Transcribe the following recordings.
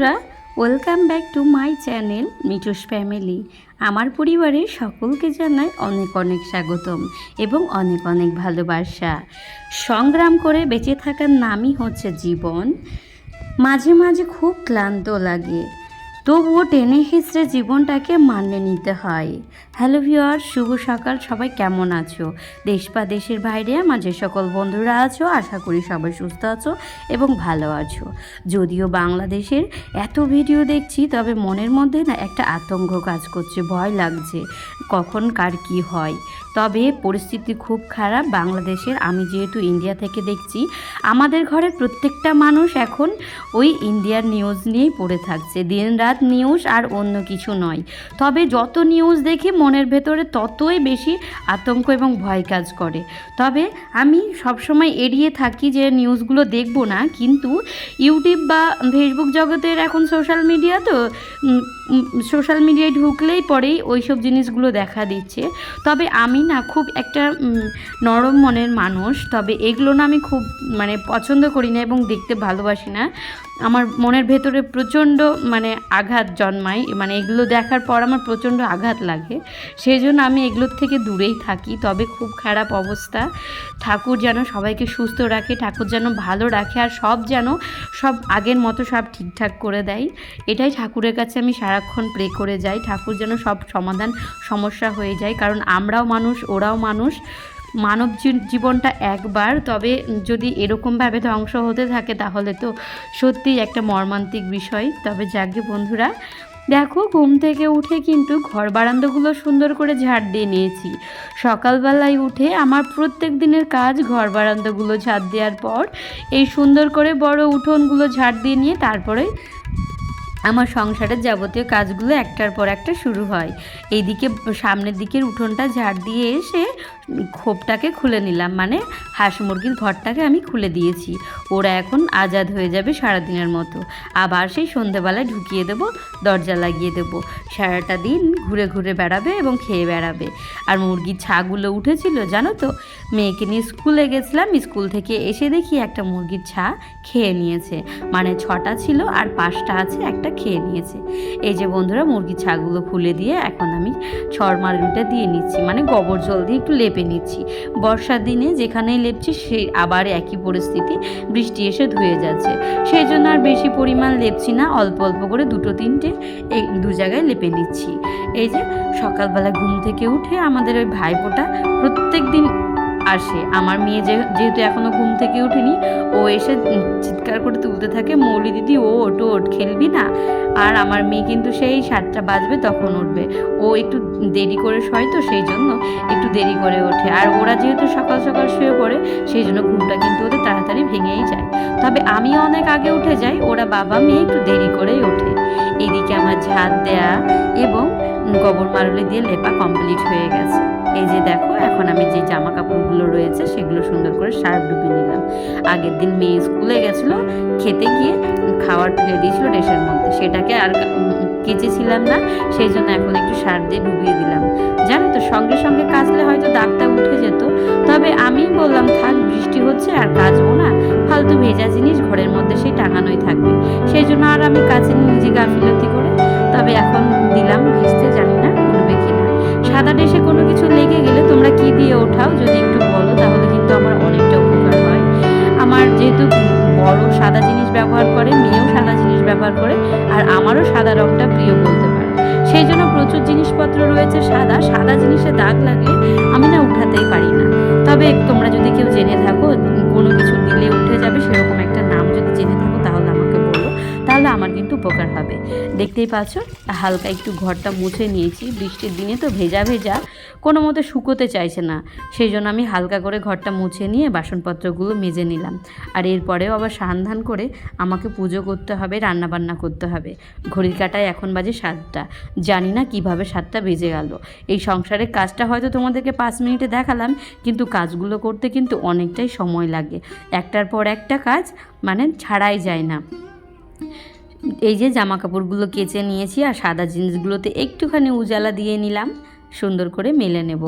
বন্ধুরা welcome back to my channel মিটোস family আমার পরিবারের সকলকে জানায় অনেক অনেক স্বাগতম এবং অনেক অনেক ভালোবাসা। সংগ্রাম করে বেঁচে থাকার নামই হচ্ছে জীবন। মাঝে মাঝে খুব ক্লান্ত লাগে। তবুও টেনে হিসড়ে জীবনটাকে মানিয়ে নিতে হয়। হ্যালো ভিওয়ার শুভ সকাল, সবাই কেমন আছো? দেশ বা দেশের বাইরে আমার যে সকল বন্ধুরা আছো, আশা করি সবাই সুস্থ আছো এবং ভালো আছো। যদিও বাংলাদেশের এত ভিডিও দেখছি, তবে মনের মধ্যে না একটা আতঙ্ক কাজ করছে, ভয় লাগছে, কখন কার কি হয়। তবে পরিস্থিতি খুব খারাপ, বাংলাদেশের, আমি যেহেতু ইন্ডিয়া থেকে দেখছি, আমাদের ঘরের প্রত্যেকটা মানুষ এখন ওই ইন্ডিয়ার নিউজ নিয়েই পড়ে থাকছে। দিন রাত নিউজ আর অন্য কিছু নয়। তবে যত নিউজ দেখি, মনের ভেতরে ততই বেশি আতঙ্ক এবং ভয় কাজ করে। তবে আমি সবসময় এড়িয়ে থাকি যে নিউজগুলো দেখব না, কিন্তু ইউটিউব বা ফেসবুক জগতের এখন সোশ্যাল মিডিয়া তো সোশ্যাল মিডিয়ায় ঢুকলেই পরেই ওই সব জিনিসগুলো দেখা দিচ্ছে। তবে আমি না খুব একটা নরম মনের মানুষ, তবে এগুলো না আমি খুব মানে পছন্দ করি না এবং দেখতে ভালোবাসি না। আমার মনের ভেতরে প্রচণ্ড মানে আঘাত জন্মায়। মানে এগুলো দেখার পর আমার প্রচণ্ড আঘাত লাগে। সেই জন্য আমি এগুলোর থেকে দূরেই থাকি। তবে খুব খারাপ অবস্থা। ঠাকুর যেন সবাইকে সুস্থ রাখে, ঠাকুর যেন ভালো রাখে, আর সব যেন সব আগের মতো সব ঠিকঠাক করে দেয়। এটাই ঠাকুরের কাছে আমি সারাক্ষণ প্রে করে যাই। ঠাকুর যেন সব সমাধান সমস্যা হয়ে যায়। কারণ আমরাও মানুষ, ওরাও মানুষ। মানব জীবনটা একবার। তবে যদি এরকমভাবে ধ্বংস হতে থাকে তাহলে তো সত্যিই একটা মর্মান্তিক বিষয়। তবে যাকে বন্ধুরা, দেখো ঘুম থেকে উঠে কিন্তু ঘর বারান্দাগুলো সুন্দর করে ঝাড় দিয়ে নিয়েছি। সকালবেলায় উঠে আমার প্রত্যেক দিনের কাজ ঘর বারান্দাগুলো ঝাড় দেওয়ার পর এই সুন্দর করে বড় উঠোনগুলো ঝাড় দিয়ে নিয়ে তারপরে আমার সংসারের যাবতীয় কাজগুলো একটার পর একটা শুরু হয়। এইদিকে সামনের দিকের উঠোনটা ঝাড় দিয়ে এসে খোপটাকে খুলে নিলাম। মানে হাঁস মুরগির ঘরটাকে আমি খুলে দিয়েছি। ওরা এখন আজাদ হয়ে যাবে সারাদিনের মতো। আবার সেই সন্ধেবেলায় ঢুকিয়ে দেবো, দরজা লাগিয়ে দেবো। সারাটা দিন ঘুরে ঘুরে বেড়াবে এবং খেয়ে বেড়াবে। আর মুরগির ছাগুলো উঠেছিল, জানো তো? মেয়েকে নিয়ে স্কুলে গেছিলাম, স্কুল থেকে এসে দেখি একটা মুরগির ছা খেয়ে নিয়েছে। মানে ছটা ছিল আর পাঁচটা আছে, একটা খেয়ে নিয়েছে। এই যে বন্ধুরা, মুরগির ছাগুলো খুলে দিয়ে এখন আমি মারুটা দিয়ে নিচ্ছি। মানে গোবর জল দিয়ে একটু লেপে নিচ্ছি। বর্ষার দিনে যেখানেই লেপছি সেই আবার একই পরিস্থিতি, বৃষ্টি এসে ধুয়ে যাচ্ছে। সেই জন্য আর বেশি পরিমাণ লেপছি না, অল্প অল্প করে দুটো তিনটে এই দু জায়গায় লেপে নিচ্ছি। এই যে সকালবেলা ঘুম থেকে উঠে আমাদের ওই ভাইপোটা প্রত্যেক দিন আসে। আমার মেয়ে যেহেতু এখনও ঘুম থেকে উঠেনি ও এসে চিৎকার করে তুলতে থাকে, মৌলি দিদি, ও ওট ওট খেলবি না? আর আমার মেয়ে কিন্তু সেই সাতটা বাজবে তখন উঠবে। ও একটু দেরি করে শয় তো, সেই জন্য একটু দেরি করে ওঠে। আর ওরা যেহেতু সকাল সকাল শুয়ে পড়ে, সেই জন্য ঘুমটা কিন্তু ওদের তাড়াতাড়ি ভেঙেই যায়। তবে আমি অনেক আগে উঠে যাই, ওরা বাবা, মেয়ে একটু দেরি করেই ওঠে। এদিকে আমার ঝাঁট দেয়া এবং গোবর মারুলি দিয়ে লেপা কমপ্লিট হয়ে গেছে। এই যে দেখো, এখন আমি যে জামা কাপড়গুলো রয়েছে সেগুলো সুন্দর করে সার্ফ ডুবে নিলাম। আগের দিন মেয়ে স্কুলে গেছিল, খেতে গিয়ে খাওয়ার তুলে দিয়েছিল ড্রেসের মধ্যে। সেটাকে আর কেচেছিলাম না, সেই জন্য এখন একটু সার দিয়ে ডুবিয়ে দিলাম। জানো তো, সঙ্গে সঙ্গে কাচলে হয়তো দাগটা উঠে যেত। তবে আমি বললাম, থাক, বৃষ্টি হচ্ছে আর কাচবো না। ফালতু ভেজা জিনিস ঘরের মধ্যে সেই টাঙানোই থাকবে। সেই জন্য আর আমি কাছে নিজে গাফিলতি করে। তবে এখন দিলাম ভিজতে, জানি না। সাদা ড্রেসে কোনো কিছু লেগে গেলে তোমরা কি দিয়ে ওঠাও? যদি একটু বলো, তাহলে কিন্তু আমার অনেকটা উপকার হয়। আমার যেহেতু বড় সাদা জিনিস ব্যবহার করে, মেয়েও সাদা জিনিস ব্যবহার করে, আর আমারও সাদা রংটা প্রিয় বলতে পারো। সেই জন্য প্রচুর জিনিসপত্র রয়েছে সাদা। সাদা জিনিসে দাগ লাগলে আমি না উঠাতেই পারি না। তবে তোমরা যদি কেউ জেনে থাকো, কোনো কিছু দিলে উঠে যাবে, সেরকম একটা নাম যদি জেনে থাকো, তাহলে তাহলে আমার কিন্তু উপকার হবে। দেখতেই পাচ্ছ, হালকা একটু ঘরটা মুছে নিয়েছি। বৃষ্টির দিনে তো ভেজা ভেজা, কোনো মতে শুকোতে চাইছে না। সেই জন্য আমি হালকা করে ঘরটা মুছে নিয়ে বাসনপত্রগুলো মেজে নিলাম। আর এরপরেও আবার সান্ধান করে আমাকে পুজো করতে হবে রান্না বান্না করতে হবে। ঘড়ির কাটায় এখন বাজে সাতটা। জানি না কীভাবে সাতটা বেজে গেল। এই সংসারের কাজটা হয়তো তোমাদেরকে পাঁচ মিনিটে দেখালাম, কিন্তু কাজগুলো করতে কিন্তু অনেকটাই সময় লাগে। একটার পর একটা কাজ মানে ছাড়াই যায় না। এই যে জামা কাপড়গুলো কেচে নিয়েছি আর সাদা জিন্সগুলোতে একটুখানি উজালা দিয়ে নিলাম। সুন্দর করে মেলে নেব।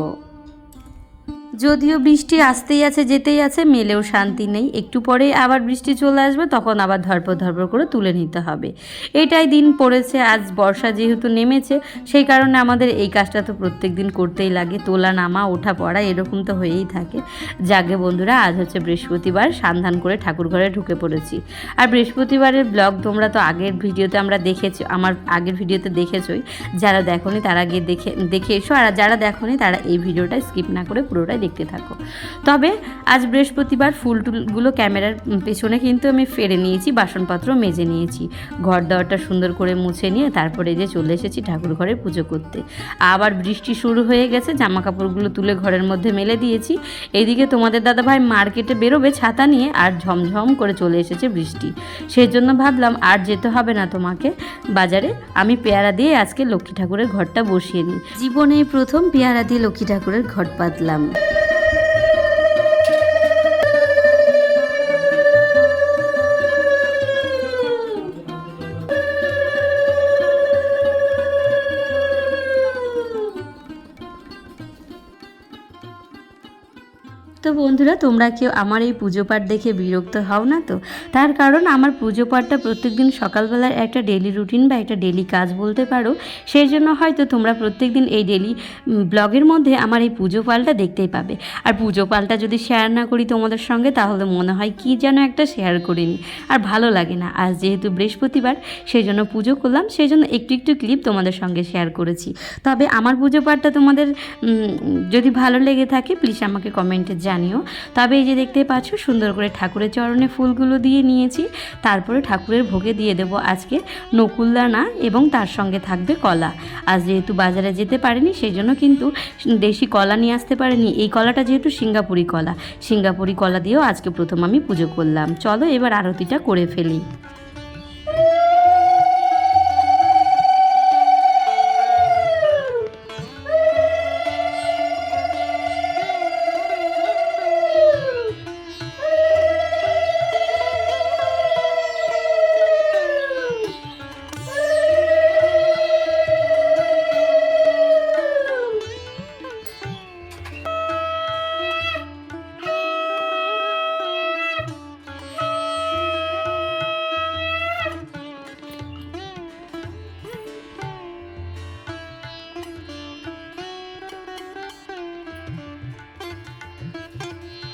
যদিও বৃষ্টি আসতেই আছে, যেতেই আছে, মেলেও শান্তি নেই। একটু পরে আবার বৃষ্টি চলে আসবে, তখন আবার ধরপর ধরপর করে তুলে নিতে হবে। এটাই দিন পড়েছে, আজ বর্ষা যেহেতু নেমেছে, সেই কারণে আমাদের এই কাজটা তো প্রত্যেক দিন করতেই লাগে, তোলা, নামা, ওঠা, পড়া, এরকম তো হয়েই থাকে। যাকে বন্ধুরা, আজ হচ্ছে বৃহস্পতিবার, সান্ধান করে ঠাকুর ঘরে ঢুকে পড়েছি। আর বৃহস্পতিবারের ব্লগ তোমরা তো আগের ভিডিওতে আমরা দেখেছ, আমার আগের ভিডিওতে দেখেছোই। যারা দেখোনি, তারা গিয়ে দেখে দেখে এসো। আর যারা দেখোনি, তারা এই ভিডিওটা স্কিপ না করে পুরোটাই দেখতে থাকো। তবে আজ বৃহস্পতিবার ফুল টুলগুলো ক্যামেরার পেছনে কিন্তু আমি ফেরে নিয়েছি, বাসনপত্র মেজে নিয়েছি। ঘর দেওয়াটা সুন্দর করে মুছে নিয়ে তারপরে যে চলে এসেছি ঠাকুর ঘরে পুজো করতে। আবার বৃষ্টি শুরু হয়ে গেছে জামা কাপড়গুলো তুলে ঘরের মধ্যে মেলে দিয়েছি। এইদিকে তোমাদের দাদাভাই মার্কেটে বেরোবে ছাতা নিয়ে আর ঝমঝম করে চলে এসেছে বৃষ্টি। সেই জন্য ভাবলাম আর যেতে হবে না তোমাকে বাজারে, আমি পেয়ারা দিয়ে আজকে লক্ষ্মী ঠাকুরের ঘরটা বসিয়ে নিই। জীবনে প্রথম পেয়ারা দিয়ে লক্ষ্মী ঠাকুরের ঘট পাতলাম। তো বন্ধুরা, তোমরা কেউ আমার এই পুজো পাঠ দেখে বিরক্ত হও না তো? তার কারণ আমার পুজো পাঠটা প্রত্যেকদিন সকালবেলার একটা ডেলি রুটিন বা একটা ডেলি কাজ বলতে পারো। সেই জন্য হয়তো তোমরা প্রত্যেকদিন এই ডেলি ব্লগের মধ্যে আমার এই পুজো পালটা দেখতেই পাবে। আর পুজো পালটা যদি শেয়ার না করি তোমাদের সঙ্গে, তাহলে মনে হয় কি যেন একটা শেয়ার করিনি। আর ভালো লাগে না। আজ যেহেতু বৃহস্পতিবার, সেই জন্য পুজো করলাম, সেই জন্য একটু একটু ক্লিপ তোমাদের সঙ্গে শেয়ার করেছি। তবে আমার পুজো পাঠটা তোমাদের যদি ভালো লেগে থাকে প্লিজ আমাকে কমেন্টে জানিও। তবে এই যে দেখতে পাচ্ছ, সুন্দর করে ঠাকুরের চরণে ফুলগুলো দিয়ে নিয়েছি। তারপরে ঠাকুরের ভোগে দিয়ে দেবো আজকে নকুলদানা এবং তার সঙ্গে থাকবে কলা। আজ যেহেতু বাজারে যেতে পারেনি, সেই জন্য কিন্তু দেশি কলা নিয়ে আসতে পারেনি। এই কলাটা যেহেতু সিঙ্গাপুরি কলা। সিঙ্গাপুরি কলা দিয়েও আজকে প্রথম আমি পুজো করলাম। চলো এবার আরতিটা করে ফেলি।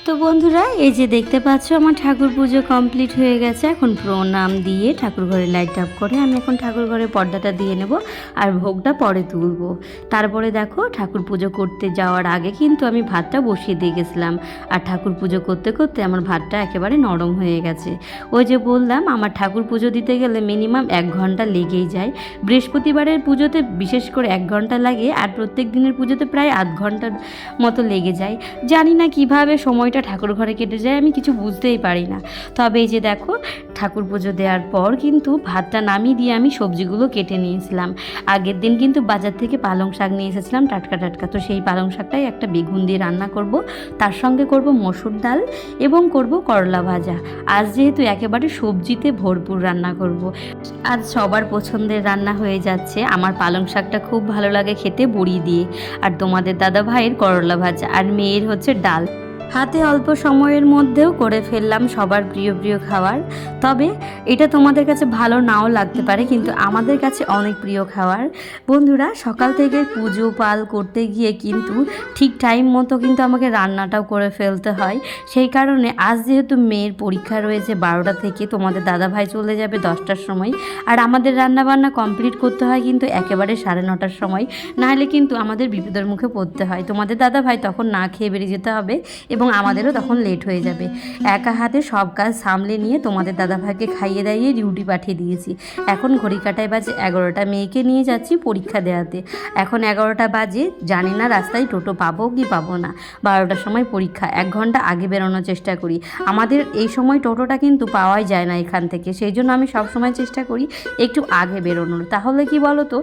তো বন্ধুরা, এই যে দেখতে পাচ্ছ, আমার ঠাকুর পুজো কমপ্লিট হয়ে গেছে। এখন প্রণাম দিয়ে ঠাকুর ঘরে লাইট আপ করে আমি এখন ঠাকুর ঘরে পর্দাটা দিয়ে নেব আর ভোগটা পরে তুলবো। তারপরে দেখো, ঠাকুর পুজো করতে যাওয়ার আগে কিন্তু আমি ভাতটা বসিয়ে দিয়ে গেছিলাম। আর ঠাকুর পুজো করতে করতে আমার ভাতটা একেবারে নরম হয়ে গেছে। ওই যে বললাম, আমার ঠাকুর পুজো দিতে গেলে মিনিমাম এক ঘণ্টা লেগেই যায়। বৃহস্পতিবারের পুজোতে বিশেষ করে এক ঘণ্টা লাগে আর প্রত্যেক দিনের পুজোতে প্রায় আধ ঘণ্টার মতো লেগে যায়। জানি না কীভাবে সময়টা ঠাকুর ঘরে কেটে যায়, আমি কিছু বুঝতেই পারি না। তবে এই যে দেখো, ঠাকুর পুজো দেওয়ার পর কিন্তু ভাতটা নামিয়ে দিয়ে আমি সবজিগুলো কেটে নিয়েছিলাম। আগের দিন কিন্তু বাজার থেকে পালং শাক নিয়ে এসেছিলাম টাটকা টাটকা। তো সেই পালং শাকটাই একটা বেগুন দিয়ে রান্না করব। তার সঙ্গে করব মসুর ডাল এবং করব করলা ভাজা। আজ যেহেতু একেবারে সবজিতে ভরপুর রান্না করব। আজ সবার পছন্দের রান্না হয়ে যাচ্ছে। আমার পালং শাকটা খুব ভালো লাগে খেতে, বড়ি দিয়ে। আর তোমাদের দাদা ভাইয়ের করলা ভাজা। আর মেয়ের হচ্ছে ডাল। হাতে অল্প সময়ের মধ্যেও করে ফেললাম সবার প্রিয় প্রিয় খাবার। তবে এটা তোমাদের কাছে ভালো নাও লাগতে পারে, কিন্তু আমাদের কাছে অনেক প্রিয় খাবার। বন্ধুরা, সকাল থেকে পুজো পাল করতে গিয়ে কিন্তু ঠিক টাইম মতো কিন্তু আমাকে রান্নাটাও করে ফেলতে হয়। সেই কারণে আজ যেহেতু মেয়ের পরীক্ষা রয়েছে বারোটা থেকে, তোমাদের দাদা ভাই চলে যাবে দশটার সময়। আর আমাদের রান্না বান্না কমপ্লিট করতে হয় কিন্তু একেবারে সাড়ে নটার সময়। নাহলে কিন্তু আমাদের বিপদের মুখে পড়তে হয়। তোমাদের দাদা ভাই তখন না খেয়ে বেরিয়ে যেতে হবে এবং আমাদেরও তখন লেট হয়ে যাবে। একা হাতে সব কাজ সামলে নিয়ে তোমাদের দাদাভাইকে খাইয়ে দাইয়ে ডিউটি পাঠিয়ে দিয়েছি। এখন ঘড়ি কাটায় বাজে এগারোটা, মেয়েকে নিয়ে যাচ্ছি পরীক্ষা দেওয়াতে। এখন এগারোটা বাজে, জানি না রাস্তায় টোটো পাবো কি পাবো না। বারোটার সময় পরীক্ষা, এক ঘণ্টা আগে বেরোনোর চেষ্টা করি। আমাদের এই সময় টোটোটা কিন্তু পাওয়াই যায় না এখান থেকে, সেই জন্য আমি সব সময় চেষ্টা করি একটু আগে বেরোনোর। তাহলে কি বলো তো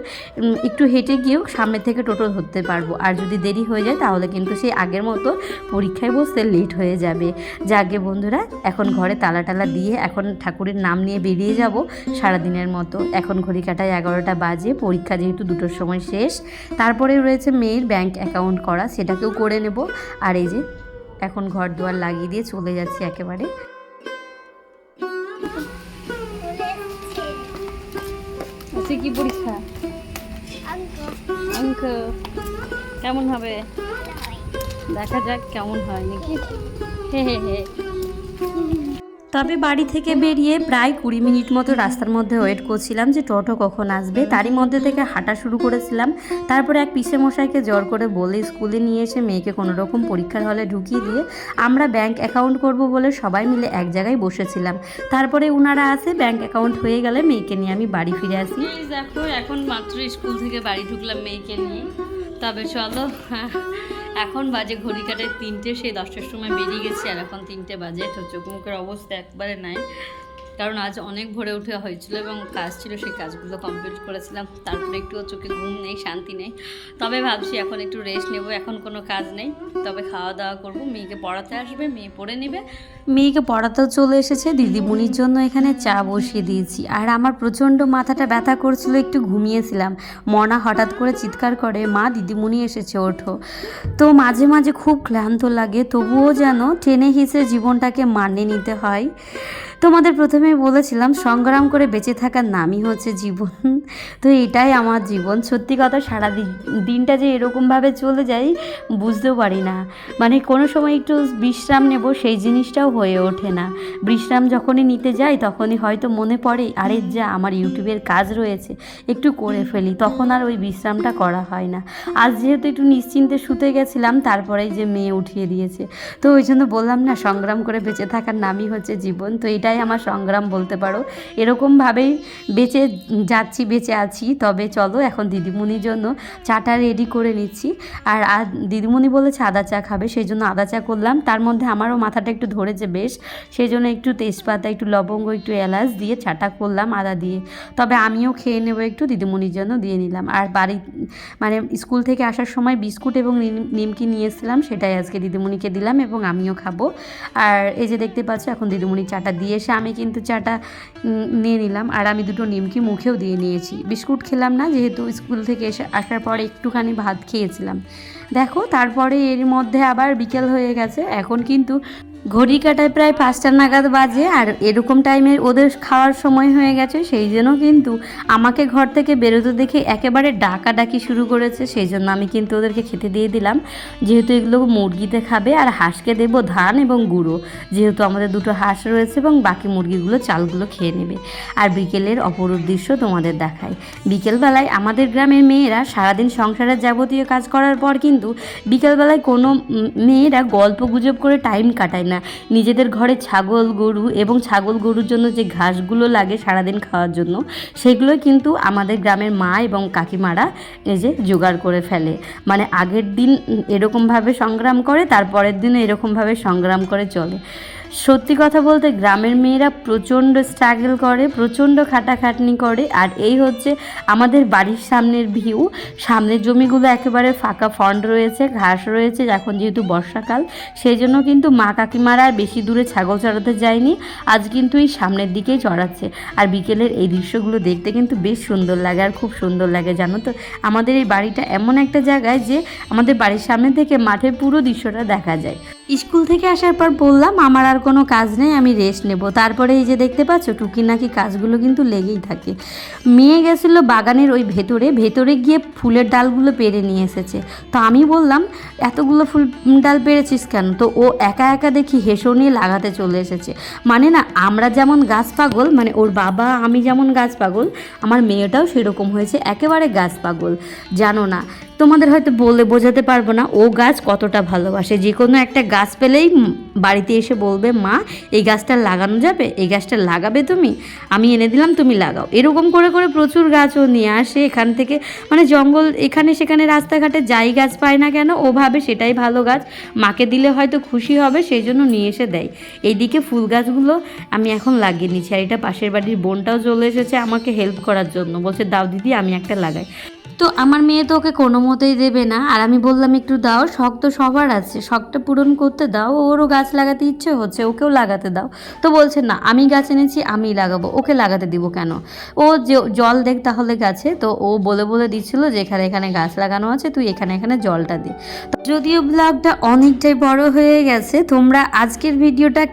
একটু হেঁটে গিয়েও সামনে থেকে টোটো ধরতে পারব। আর যদি দেরি হয়ে যায়, তাহলে কিন্তু সেই আগের মতো পরীক্ষায় বসে বসতে লেট হয়ে যাবে। যাকে বন্ধুরা এখন ঘরে তালা টালা দিয়ে এখন ঠাকুরের নাম নিয়ে বেরিয়ে যাব সারাদিনের মতো। এখন ঘড়ি কাটায় এগারোটা বাজে পরীক্ষা যেহেতু দুটোর সময় শেষ। তারপরে রয়েছে মেয়ের ব্যাংক অ্যাকাউন্ট করা সেটাকেও করে নেব। আর এই যে এখন ঘর দুয়ার লাগিয়ে দিয়ে চলে যাচ্ছি একেবারে। আজকে কি পরীক্ষা? অঙ্ক কেমন হবে? দেখা যাক কেমন হয় নাকি। হে হে হে। তবে বাড়ি থেকে বেরিয়ে প্রায় কুড়ি মিনিট মতো রাস্তার মধ্যে ওয়েট করছিলাম যে টোটো কখন আসবে। তারই মধ্যে থেকে হাঁটা শুরু করেছিলাম। তারপরে এক পিসে মশাইকে জ্বর করে বলে স্কুলে নিয়ে এসে মেয়েকে কোনো রকম পরীক্ষার হলে ঢুকিয়ে দিয়ে আমরা ব্যাংক অ্যাকাউন্ট করব বলে সবাই মিলে এক জায়গায় বসেছিলাম। তারপরে ওনারা আসে ব্যাংক অ্যাকাউন্ট হয়ে গেলে মেয়েকে নিয়ে আমি বাড়ি ফিরে আসি। দেখো এখন মাত্র স্কুল থেকে বাড়ি ঢুকলাম মেয়েকে নিয়ে। তবে চলো এখন বাজে ঘড়ি কাটে তিনটে, সেই দশটার সময় বেরিয়ে গেছি আর এখন তিনটে বাজে। তো চোখ মুখের অবস্থা একবারে নাই। কারণ আজ অনেক ভোরে উঠে হয়েছিল এবং কাজ ছিল, সেই কাজগুলো কমপ্লিট করেছিলাম। তারপরে একটু চোখে ঘুম নেই, শান্তি নেই। তবে ভাবছি এখন একটু রেস্ট নেব, এখন কোনো কাজ নেই। তবে খাওয়া দাওয়া করব, মেয়েকে পড়াতে আসবে, মেয়ে পড়ে নেবে। মেয়েকে পড়াতেও চলে এসেছে, দিদিমণির জন্য এখানে চা বসিয়ে দিয়েছি। আর আমার প্রচণ্ড মাথাটা ব্যথা করছিল, একটু ঘুমিয়েছিলাম। মনা হঠাৎ করে চিৎকার করে, মা, দিদিমণি এসেছে, ওঠো। তো মাঝে মাঝে খুব ক্লান্ত লাগে, তবুও যেন টেনে হিসে জীবনটাকে মানিয়ে নিতে হয়। তোমাদের প্রথমে বলেছিলাম, সংগ্রাম করে বেঁচে থাকার নামই হচ্ছে জীবন। তো এটাই আমার জীবন। সত্যি কথা, সারা দিনটা যে এরকমভাবে চলে যায়, বুঝতেও পারি না। মানে কোনো সময় একটু বিশ্রাম নেব, সেই জিনিসটাও হয়ে ওঠে না। বিশ্রাম যখনই নিতে যাই, তখনই হয়তো মনে পড়ে, আরে যা, আমার ইউটিউবের কাজ রয়েছে, একটু করে ফেলি। তখন আর ওই বিশ্রামটা করা হয় না। আজ যেহেতু একটু নিশ্চিন্তে শুতে গেছিলাম, তারপরেই যে মেয়ে উঠিয়ে দিয়েছে। তো ওই জন্য বললাম না, সংগ্রাম করে বেঁচে থাকার নামই হচ্ছে জীবন। তো এটাই আমার সংগ্রাম বলতে পারো। এরকমভাবেই বেঁচে যাচ্ছি, বেঁচে আছি। তবে চলো এখন দিদিমণির জন্য চাটা রেডি করে নিচ্ছি। আর দিদিমণি বলেছে আদা চা খাবে সেই জন্য আদা চা করলাম। তার মধ্যে আমারও মাথাটা একটু ধরেছে বেশ। সেই জন্য একটু তেজপাতা, একটু লবঙ্গ, একটু এলাচ দিয়ে চাটা করলাম আদা দিয়ে। তবে আমিও খেয়ে নেব একটু, দিদিমণির জন্য দিয়ে নিলাম। আর বাড়ি মানে স্কুল থেকে আসার সময় বিস্কুট এবং নিম- নিমকি নিয়ে এসেছিলাম, সেটাই আজকে দিদিমণিকে দিলাম এবং আমিও খাব। আর এই যে দেখতে পাচ্ছ, এখন দিদিমণি চাটা দিয়ে এসে আমি কিন্তু চাটা নিয়ে নিলাম। আর আমি দুটো নিমকি মুখেও দিয়ে নিয়েছি। বিস্কুট খেলাম না, যেহেতু স্কুল থেকে এসে আসার পরে একটুখানি ভাত খেয়েছিলাম। দেখো, তারপরে এর মধ্যে আবার বিকেল হয়ে গেছে। এখন কিন্তু ঘড়ি কাটায় প্রায় পাঁচটা নাগাদ বাজে আর এরকম টাইমে ওদের খাওয়ার সময় হয়ে গেছে, সেই জন্য কিন্তু আমাকে ঘর থেকে বেরোতে দেখে একেবারে ডাকাডাকি শুরু করেছে, সেই জন্য আমি কিন্তু ওদেরকে খেতে দিয়ে দিলাম। যেহেতু এগুলো মুরগিতে খাবে আর হাঁসকে দেব ধান এবং গুঁড়ো, যেহেতু আমাদের দুটো হাঁস রয়েছে এবং বাকি মুরগিগুলো চালগুলো খেয়ে নেবে। আর বিকেলের অপরূপ দৃশ্য তোমাদের দেখায় বিকেলবেলায় আমাদের গ্রামের মেয়েরা সারাদিন সংসারের যাবতীয় কাজ করার পর কিন্তু বিকেলবেলায় কোনো মেয়েরা গল্প গুজব করে টাইম কাটায় না। নিজেদের ঘরে ছাগল, গরু এবং ছাগল, গরুর জন্য যে ঘাসগুলো লাগে সারাদিন খাওয়ার জন্য সেগুলো কিন্তু আমাদের গ্রামের মা এবং কাকিমারা এই যে জোগাড় করে ফেলে। মানে আগের দিন এরকমভাবে সংগ্রাম করে, তারপরের দিনও এরকমভাবে সংগ্রাম করে চলে। সত্যি কথা বলতে গ্রামের মেয়েরা প্রচণ্ড স্ট্রাগল করে, প্রচণ্ড খাটাখাটনি করে, আর এই হচ্ছে আমাদের বাড়ির সামনের ভিউ সামনের জমিগুলো একেবারে ফাঁকা ফন্ড রয়েছে, ঘাস রয়েছে, এখন যেহেতু বর্ষাকাল, সেই জন্য কিন্তু মা কাকিমারা আর বেশি দূরে ছাগল চড়াতে যায়নি। আজ কিন্তু এই সামনের দিকেই চড়াচ্ছে। আর বিকেলের এই দৃশ্যগুলো দেখতে কিন্তু বেশ সুন্দর লাগে, আর খুব সুন্দর লাগে, জানো তো? আমাদের এই বাড়িটা এমন একটা জায়গায় যে আমাদের বাড়ির সামনে থেকে মাঠের পুরো দৃশ্যটা দেখা যায়। স্কুল থেকে আসার পর বললাম, আমার আর কোনো কাজ নেই, আমি রেস্ট নেব। তারপরে এই যে দেখতে পাচ্ছ টুকি নাকি কাজগুলো কিন্তু লেগেই থাকে। মেয়ে গেছিল বাগানের ওই ভেতরে ভেতরে গিয়ে ফুলের ডালগুলো পেরে নিয়ে এসেছে। তো আমি বললাম, এতগুলো ফুল ডাল পেরেছিস কেন? তো ও একা একা দেখি হেসো নিয়ে লাগাতে চলে এসেছে। মানে না, আমরা যেমন গাছ পাগল মানে ওর বাবা, আমি যেমন গাছ পাগল, আমার মেয়েটাও সেরকম হয়েছে, একেবারে গাছ পাগল। জানো না তোমাদের হয়তো বলে বোঝাতে পারব না, ও গাছ কতটা ভালোবাসে। যে কোনো একটা গাছ পেলেই বাড়িতে এসে বলবে, মা, এই গাছটা লাগানো যাবে? এই গাছটা লাগাবে তুমি? আমি এনে দিলাম, তুমি লাগাও। এরকম করে করে প্রচুর গাছও নিয়ে আসে এখান থেকে। মানে জঙ্গল এখানে সেখানে রাস্তাঘাটে যাই গাছ পায় না কেন, ও ভাবে সেটাই ভালো গাছ। মাকে দিলে হয়তো খুশি হবে, সেই জন্য নিয়ে এসে দেয়। এইদিকে ফুল গাছগুলো আমি এখন লাগিয়ে নিচ্ছি। আর এটা পাশের বাড়ির বোনটাও চলে এসেছে আমাকে হেল্প করার জন্য। বলছে, দাও দিদি, আমি একটা লাগাই। তো আমার মেয়ে তো ওকে কোনো মতেই দেবে না। আর আমি বললাম, একটু দাও, শখ তো সবার আছে। শখটা পূরণ করতে দাও। ওরও গাছ লাগাতে ইচ্ছে হচ্ছে, ওকেও লাগাতে দাও। তো বলছে, না, আমি গাছ এনেছি, আমিই লাগাবো। ওকে লাগাতে দিব কেন? ও যে, জল দেখ তাহলে গাছে। তো ও বলে বলে দিচ্ছিল যে, এখানে এখানে গাছ লাগানো আছে, তুই এখানে এখানে জলটা দে। যদিও ব্লগটা অনেকটাই বড় হয়ে গেছে, তোমরা আজকের ভিডিওটা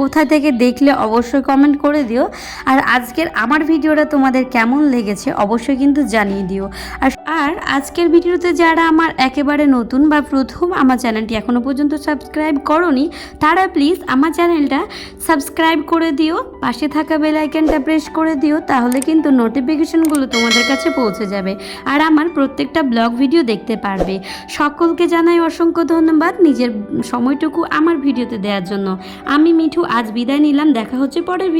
কোথা থেকে দেখলে অবশ্যই কমেন্ট করে দিও। আর আজকের আমার ভিডিওটা তোমাদের কেমন লেগেছে অবশ্যই কিন্তু জানিয়ে দিও। আর আর আজকের ভিডিওতে যারা আমার একেবারে নতুন বা প্রথম আমার চ্যানেলটি এখনও পর্যন্ত সাবস্ক্রাইব করনি, তারা প্লিজ আমার চ্যানেলটা সাবস্ক্রাইব করে দিও, পাশে থাকা বেল প্রেস করে দিও, তাহলে কিন্তু নোটিফিকেশনগুলো তোমাদের কাছে পৌঁছে যাবে। আর আমার প্রত্যেকটা ব্লগ ভিডিও দেখতে পারবে। সকলকে জানাই অসংখ্য ধন্যবাদ নিজের সময়টুকু আমার ভিডিওতে দেওয়ার জন্য। আমি মিঠু আজ বিদায় নিলাম দেখা হচ্ছে পরের ভিডিও